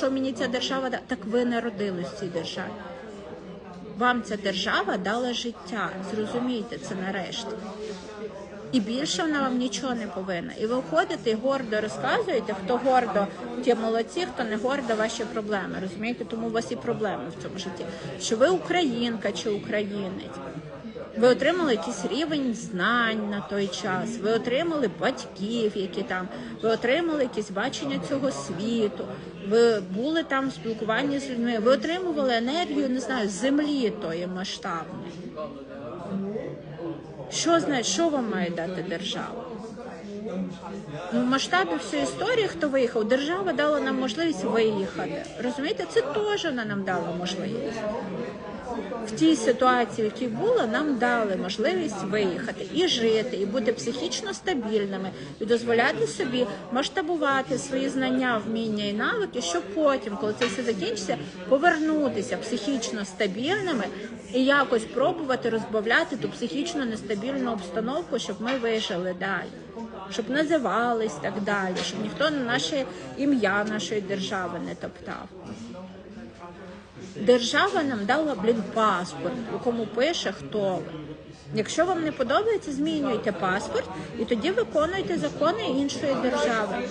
що мені ця держава? Так ви народились в цій державі. Вам ця держава дала життя. Зрозумійте це нарешті. І більше вона вам нічого не повинна. І ви ходите і гордо розказуєте, хто гордо, ті молодці, хто не гордо, ваші проблеми. Розумієте, тому у вас і проблеми в цьому житті. Що ви українка чи українець. Ви отримали якийсь рівень знань на той час, ви отримали батьків, які там, ви отримали якесь бачення цього світу, ви були там в спілкуванні з людьми, ви отримували енергію, не знаю, з землі тої масштабної. Що знає, що вам має дати держава? Ну, в масштабі всієї історії, хто виїхав, держава дала нам можливість виїхати. Розумієте, це теж вона нам дала можливість. В тій ситуації, в якій було, нам дали можливість виїхати і жити, і бути психічно стабільними, і дозволяти собі масштабувати свої знання, вміння і навики, щоб потім, коли це все закінчиться, повернутися психічно стабільними і якось пробувати розбавляти ту психічно нестабільну обстановку, щоб ми вижили далі, щоб називались так далі, щоб ніхто на наше ім'я нашої держави не топтав. Держава нам дала, блін, паспорт, у кому пише, хто. Якщо вам не подобається, змінюйте паспорт і тоді виконуйте закони іншої держави.